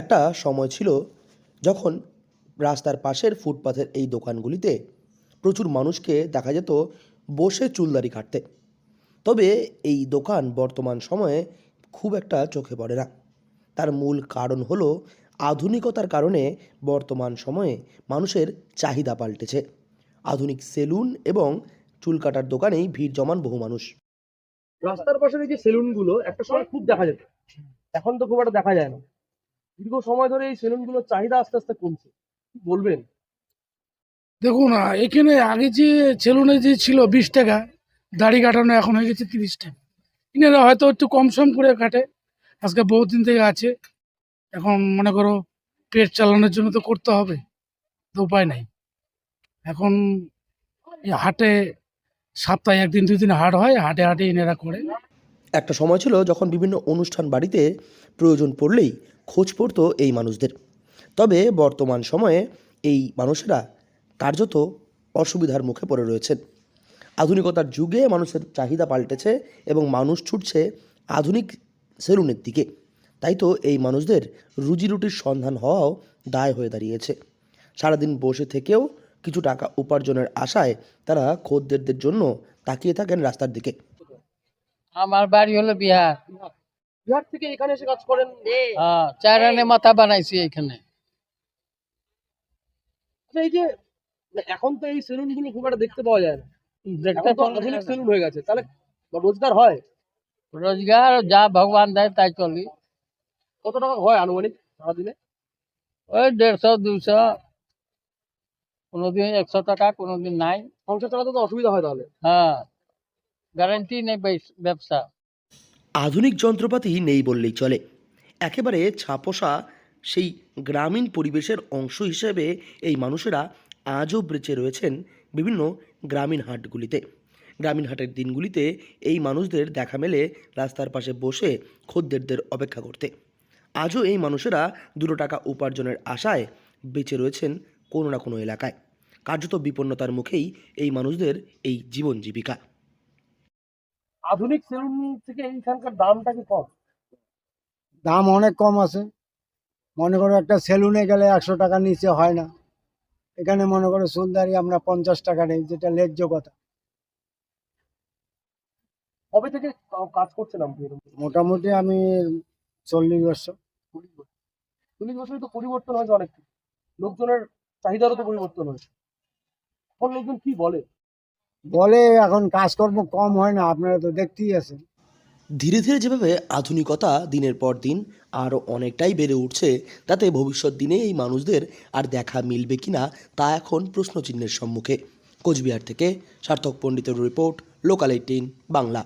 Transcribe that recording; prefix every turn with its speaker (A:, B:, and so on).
A: একটা সময় ছিল যখন রাস্তার পাশের ফুটপাথের এই দোকানগুলিতে প্রচুর মানুষকে দেখা যেত বসে চুলদারি কাটতে। তবে এই দোকান বর্তমান সময়ে খুব একটা চোখে পড়ে না। তার মূল কারণ হলো আধুনিকতার কারণে বর্তমান সময়ে মানুষের চাহিদা পাল্টেছে। আধুনিক সেলুন এবং চুল কাটার দোকানেই ভিড় জমান বহু মানুষ।
B: রাস্তার পাশের এই যে সেলুনগুলো একটা সময় খুব দেখা যেত। এখন তো খুব একটা দেখা যায় না। দীর্ঘ সময় ধরে এই সেলুনগুলোর চাহিদা আস্তে আস্তে কমছে। কি বলবেন?
C: দেখুন এখানে আগে যে সেলুনে যে ছিল বিশ টাকা দাড়ি কাটানো এখন হয়ে গেছে তিরিশ টাকা। এনারা হয়তো একটু কম সম করে কাটে আজকে বহুদিন থেকে আছে। এখন মনে করো পেট চালানোর জন্য তো করতে হবে তো উপায় নাই। এখন এই হাটে সপ্তাহে একদিন দুই দিন হাট হয় হাটে হাটে এনারা করে।
A: একটা সময় ছিল যখন বিভিন্ন অনুষ্ঠান বাড়িতে প্রয়োজন পড়লেই খোঁজ পড়তো এই মানুষদের। তবে বর্তমান সময়ে এই মানুষেরা কার্যত অসুবিধার মুখে পড়ে রয়েছেন। আধুনিকতার যুগে মানুষের চাহিদা পাল্টেছে এবং মানুষ ছুটছে আধুনিক সেলুনের দিকে। তাই তো এই মানুষদের রুজি রুটির সন্ধান হওয়াও দায় হয়ে দাঁড়িয়েছে। সারাদিন বসে থেকেও কিছু টাকা উপার্জনের আশায় তারা খদ্দেরদের জন্য তাকিয়ে থাকেন রাস্তার দিকে।
D: আমার বাড়ি হলো বিহার।
B: বিহার থেকে এখানে এসে কাজ করেন।
D: হ্যাঁ চার রানে মাথা বানাইছি এখানে
B: আচ্ছা, এই যে এখন তো এই সেলুনগুলো খুব একটা দেখতে পাওয়া যায় না।
D: দেখতে
B: আধুনিক সেলুন হয়ে গেছে। তাহলে রোজগার হয়?
D: রোজগার যা ভগবান দেয় তাই চলি।
B: কত টাকা হয় আনুমানিক সারাদিনে?
D: ওই দেড়শো দুইশো কোনোদিন একশো টাকা কোনোদিন নাই।
B: সংসার চালাতে তো অসুবিধা হয় তাহলে।
D: হ্যাঁ গ্যারান্টি নেই বেস- ব্যবসা।
A: আধুনিক যন্ত্রপাতি নেই বললেই চলে। একেবারে ছাপোষা সেই গ্রামীণ পরিবেশের অংশ হিসেবে এই মানুষেরা আজও বেঁচে রয়েছেন বিভিন্ন গ্রামীণ হাটগুলিতে। গ্রামীণ হাটের দিনগুলিতে এই মানুষদের দেখা মেলে রাস্তার পাশে বসে খদ্দেরদের অপেক্ষা করতে। আজও এই মানুষেরা দুটো টাকা উপার্জনের আশায় বেঁচে রয়েছেন কোনো না কোনো এলাকায়। কার্যত বিপন্নতার মুখেই এই মানুষদের এই জীবন জীবিকা।
B: আধুনিক সেলুন থেকে এইখানকার দামটা কি কম?
E: দাম অনেক কম আছে। মনে করো একটা সেলুনে গেলে একশো টাকার নিচে হয় না। এখানে মনে করো সুলদারি আমরা পঞ্চাশ টাকা নেই যেটা ন্যায্য কথা।
B: কবে থেকে কাজ করছেন এরকম?
E: মোটামুটি আমি চল্লিশ বছর।
B: চল্লিশ বছরে। তো পরিবর্তন হয়েছে অনেক লোকজনের চাহিদারও তো পরিবর্তন হয়েছে। এখন লোকজন কি বলে?
E: বলে এখন কাজকর্ম কম হয় না, আপনারা তো দেখতেই আছেন।
A: ধীরে ধীরে যেভাবে আধুনিকতা দিনের পর দিন আরও অনেকটাই বেড়ে উঠছে, তাতে ভবিষ্যৎ দিনে এই মানুষদের আর দেখা মিলবে কিনা তা এখন প্রশ্নচিহ্নের সম্মুখে। কোচবিহার থেকে সার্থক পণ্ডিতের রিপোর্ট, লোকাল এইটিন, বাংলা।